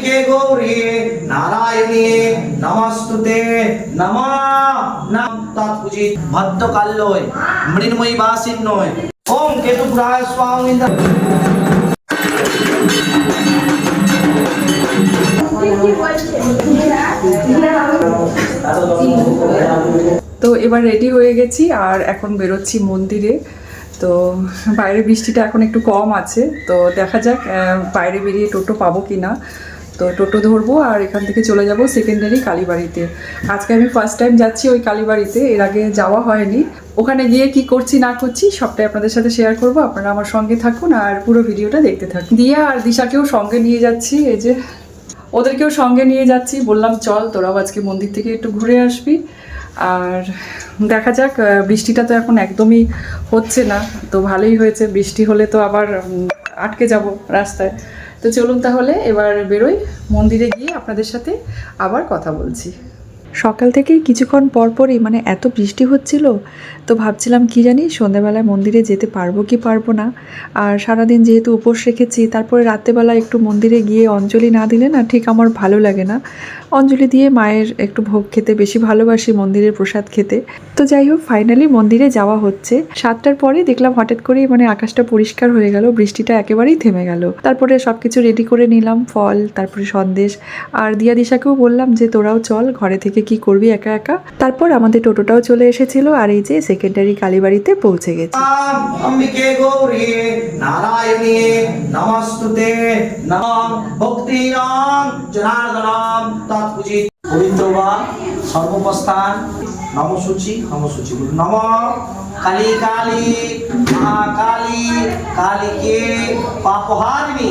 অম্বিকে গৌরী? নারায়ণী নমস্তুতে মৃন্ময়ী বাসিন্নয়। ওম তো এবার রেডি হয়ে গেছি আর এখন বেরোচ্ছি মন্দিরে। তো বাইরে বৃষ্টিটা এখন একটু কম আছে। তো দেখা যাক বাইরে বেরিয়ে টোটো পাবো কি না তো টোটো ধরবো আর এখান থেকে চলে যাব সেকেন্ডারি কালীবাড়িতে। আজকে আমি ফার্স্ট টাইম যাচ্ছি ওই কালীবাড়িতে, এর আগে যাওয়া হয়নি। ওখানে গিয়ে কি করছি, না করছি, সবটাই আপনাদের সাথে শেয়ার করব। আপনারা আমার সঙ্গে থাকুন আর পুরো ভিডিওটা দেখতে থাকুন। দিয়া আর দিশাকেও সঙ্গে নিয়ে যাচ্ছি, এই যে ওদেরকেও সঙ্গে নিয়ে যাচ্ছি। বললাম, চল, তোরাও আজকে মন্দির থেকে একটু ঘুরে আসবি। আর দেখা যাক বৃষ্টিটা তো এখন একদমই হচ্ছে না। তো ভালোই হয়েছে, বৃষ্টি হলে তো আবার আটকে যাব রাস্তায়। তো চলুন তাহলে এবার বেরোই মন্দিরে গিয়ে আপনাদের সাথে আবার কথা বলছি। সকাল থেকে কিছুক্ষণ পরপরই মানে এত বৃষ্টি হচ্ছিল, তো ভাবছিলাম কি জানি সন্ধ্যাবেলায় মন্দিরে যেতে পারব কি পারব না। আর সারাদিন যেহেতু উপোস রেখেছি, তারপরে রাত্রেবেলা একটু মন্দিরে গিয়ে অঞ্জলি না দিলে না ঠিক আমার ভালো লাগে না। অঞ্জলি দিয়ে মায়ের একটু ভোগ খেতে, বেশি ভালোবাসি মন্দিরের প্রসাদ খেতে। তো যাই হোক ফাইনালি মন্দিরে যাওয়া হচ্ছে। সাতটার পরে দেখলাম হঠাৎ করেই মানে আকাশটা পরিষ্কার হয়ে গেল, বৃষ্টিটা একেবারেই থেমে গেল। তারপরে সব কিছু রেডি করে নিলাম, ফল, তারপরে সন্দেশ। আর দিয়া দিশাকেও বললাম যে তোরাও চল, ঘরে থেকে কি করবি একা একা? তারপর আমাদের টোটোটাও চলে এসেছিল আর এই যে সেকেন্ডারি কালীবাড়িতে পৌঁছে গেছি। পবিত্র সর্বপ্রস্থান, নমসূচি নমসূচি নম কালী কালী মহাকালী কালীকে পাপহারিণী।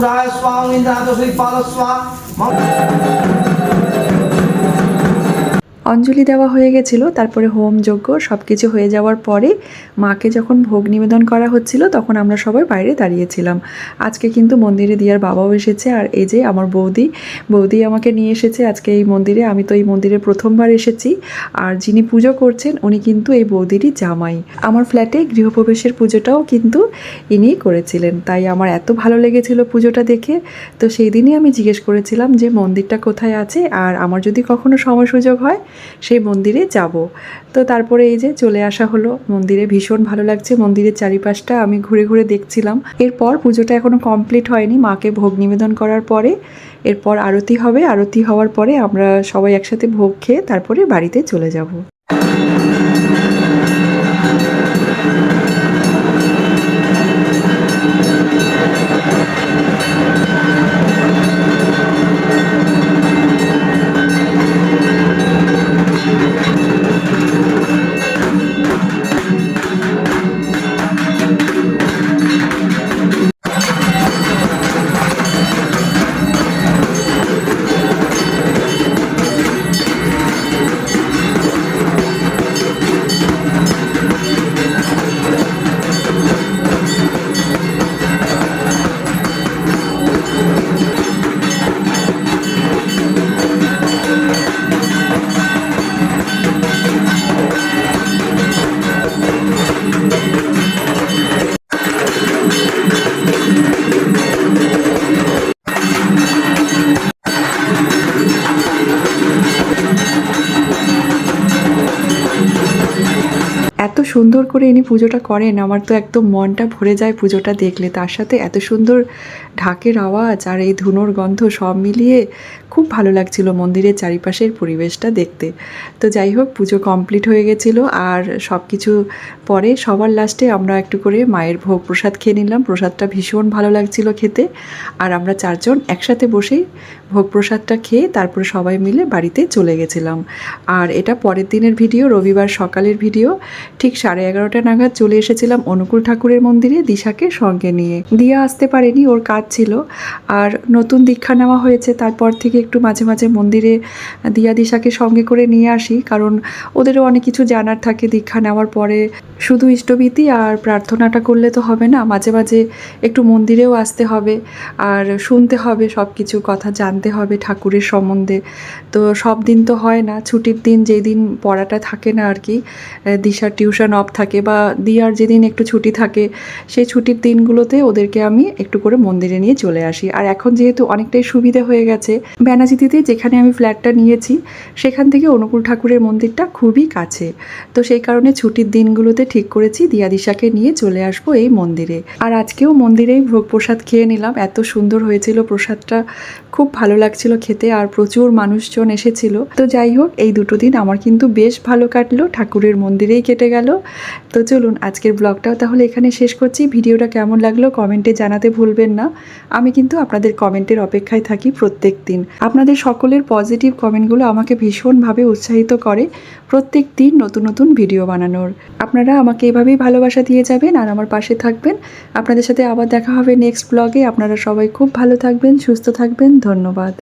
ওম কেতুপুরায় স্বামী ইন্দ্রাদশ্রীপাদ স্বাম অঞ্জলি দেওয়া হয়ে গেছিল, তারপরে হোম যজ্ঞ সব কিছু হয়ে যাওয়ার পরে মাকে যখন ভোগ নিবেদন করা হচ্ছিল, তখন আমরা সবাই বাইরে দাঁড়িয়েছিলাম। আজকে কিন্তু মন্দিরে দিয়ার বাবাও এসেছে, আর এই যে আমার বৌদি বৌদি আমাকে নিয়ে এসেছে আজকে এই মন্দিরে, আমি তো এই মন্দিরে প্রথমবার এসেছি। আর যিনি পুজো করছেন, উনি কিন্তু এই বৌদিরই জামাই। আমার ফ্ল্যাটে গৃহপ্রবেশের পুজোটাও কিন্তু ইনিই করেছিলেন, তাই আমার এত ভালো লেগেছিল পুজোটা দেখে। তো সেই দিনই আমি জিজ্ঞেস করেছিলাম যে মন্দিরটা কোথায় আছে, আর আমার যদি কখনো সময় সুযোগ হয় সেই মন্দিরে যাব। তো তারপরে এই যে চলে আসা হলো মন্দিরে। ভীষণ ভালো লাগছে মন্দিরের চারিপাশটা। আমি ঘুরে ঘুরে দেখছিলাম। এরপর পুজোটা এখনও কমপ্লিট হয়নি। মাকে ভোগ নিবেদন করার পরে, এরপর আরতি হবে। আরতি হওয়ার পরে আমরা সবাই একসাথে ভোগ খেয়ে তারপরে বাড়িতে চলে যাব। সুন্দর করে ইনি পুজোটা করেন, আমার তো একদম মনটা ভরে যায় পুজোটা দেখলে। তার সাথে এত সুন্দর ঢাকের আওয়াজ আর এই ধুনোর গন্ধ সব মিলিয়ে খুব ভালো লাগছিল মন্দিরের চারিপাশের পরিবেশটা দেখতে। তো যাই হোক, পুজো কমপ্লিট হয়ে গেছিল আর সব কিছু পরে সবার লাস্টে আমরা একটু করে মায়ের ভোগ প্রসাদ খেয়ে নিলাম। প্রসাদটা ভীষণ ভালো লাগছিল খেতে। আর আমরা চারজন একসাথে বসেই ভোগ প্রসাদটা খেয়ে তারপরে সবাই মিলে বাড়িতে চলে গেছিলাম। আর এটা পরের দিনের ভিডিও, রবিবার সকালের ভিডিও। ঠিক সাড়ে এগারোটা নাগাদ চলে এসেছিলাম অনুকূল ঠাকুরের মন্দিরে দিশাকে সঙ্গে নিয়ে। দিয়া আসতে পারেনি, ওর কাজ ছিল আর নতুন দীক্ষা নেওয়া হয়েছে, তারপর থেকে একটু মাঝে মাঝে মন্দিরে দিয়া দিশাকে সঙ্গে করে নিয়ে আসি, কারণ ওদেরও অনেক কিছু জানার থাকে দীক্ষা নেওয়ার পরে। শুধু ইষ্টভীতি আর প্রার্থনাটা করলে তো হবে না, মাঝে মাঝে একটু মন্দিরেও আসতে হবে আর শুনতে হবে সব কিছু কথা জানতে হবে ঠাকুরের সম্বন্ধে। তো সব দিন তো হয় না, ছুটির দিন যেই দিন পড়াটা থাকে না আর কি দিশার টিউশন অফ থাকে বা দিয়ার যেদিন একটু ছুটি থাকে, সেই ছুটির দিনগুলোতে ওদেরকে আমি একটু করে মন্দিরে নিয়ে চলে আসি। আর এখন যেহেতু অনেকটাই সুবিধা হয়ে গেছে ব্যানাচিতিতে যেখানে আমি ফ্ল্যাটটা নিয়েছি, সেখান থেকে অনুকূল ঠাকুরের মন্দিরটা খুবই কাছে। তো সেই কারণে ছুটির দিনগুলোতে ঠিক করেছি দিয়া দিশাকে নিয়ে চলে আসব এই মন্দিরে। আর আজকেও মন্দিরেই ভোগ প্রসাদ খেয়ে নিলাম। এত সুন্দর হয়েছিল প্রসাদটা, খুব ভালো লাগছিল খেতে আর প্রচুর মানুষজন এসেছিল। তো যাই হোক, এই দুটো দিন আমার কিন্তু বেশ ভালো কাটলো, ঠাকুরের মন্দিরেই কেটে গেল। তো চলুন আজকের ব্লগটাও তাহলে এখানে শেষ করছি। ভিডিওটা কেমন লাগল কমেন্টে জানাতে ভুলবেন না। আমি কিন্তু আপনাদের কমেন্টের অপেক্ষায় থাকি প্রত্যেক দিন। আপনাদের সকলের পজিটিভ কমেন্টগুলো আমাকে ভীষণভাবে উৎসাহিত করে প্রত্যেক দিন নতুন নতুন ভিডিও বানানোর। আপনারা আমাকে এভাবেই ভালোবাসা দিয়ে যাবেন আর আমার পাশে থাকবেন। আপনাদের সাথে আবার দেখা হবে নেক্সট ব্লগে আপনারা সবাই খুব ভালো থাকবেন, সুস্থ থাকবেন। ধন্যবাদ।